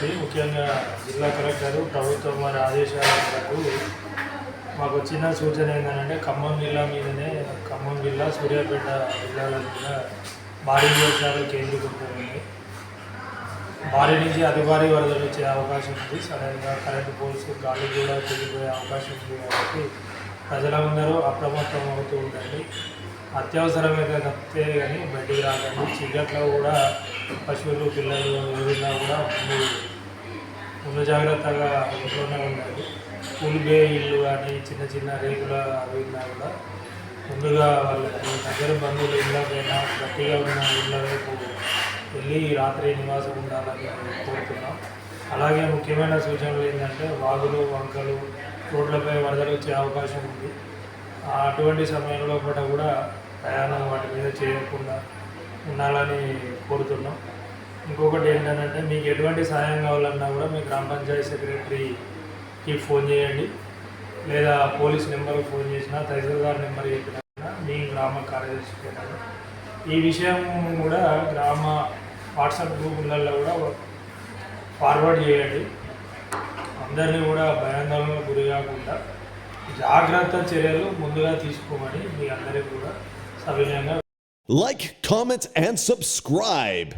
విజ్ఞప్తి ముఖ్యంగా జిల్లా కలెక్టర్ ప్రభుత్వం వారి ఆదేశాల మేరకు మాకు వచ్చిన సూచన ఏంటంటే ఖమ్మం జిల్లా మీదనే ఖమ్మం జిల్లా సూర్యాపేట జిల్లాల మీద భారీ వర్షాలు కేంద్రీకృతమైంది భారీ నుంచి అతి భారీ వరదలు వచ్చే అవకాశం ఉంది. సడన్గా కరెంటు పోల్స్ గాలి కూడా తిరిగిపోయే అవకాశం ఉంది కాబట్టి ప్రజలందరూ అప్రమత్తం అవుతూ ఉండండి. అత్యవసరమైతే తప్పితే కానీ బయటికి రాకండి. చీకట్లో కూడా పశువులు పిల్లలు ఏదైనా కూడా ముందు జాగ్రత్తగా ఇంట్లోనే ఉండాలి కూలిపోయే ఇల్లు కానీ చిన్న చిన్న రేకుల అవి ఉన్నా కూడా ముందుగా వాళ్ళ దగ్గర బంధువులు ఇళ్ళకైనా గట్టిగా ఉన్న ఇళ్ళ వైపు వెళ్ళి రాత్రి నివాసం ఉండాలని కోరుతున్నాం. అలాగే ముఖ్యమైన సూచనలు ఏంటంటే వాగులు వంకలు రోడ్లపై వరదలు వచ్చే అవకాశం ఉంది. అటువంటి సమయంలో కూడా ప్రయాణం వాటి మీద చేయకుండా ఉండాలని కోరుతున్నాం. ఇంకొకటి ఏంటంటే మీకు ఎటువంటి సహాయం కావాలన్నా కూడా మీ గ్రామ పంచాయతీ సెక్రటరీకి ఫోన్ చేయండి. లేదా పోలీస్ నెంబర్కి ఫోన్ చేసినా తహసీల్దార్ నెంబర్ చెప్పినా మీ గ్రామ కార్యదర్శి అయినా. ఈ విషయం కూడా గ్రామ వాట్సాప్ గ్రూపులలో కూడా ఫార్వర్డ్ చేయండి. అందరినీ కూడా భయాందోళనకు గురి కాకుండా జాగ్రత్త చర్యలు ముందుగా తీసుకోమని మీ అందరికీ కూడా సవినయంగా లైక్ కామెంట్ అండ్ సబ్స్క్రైబ్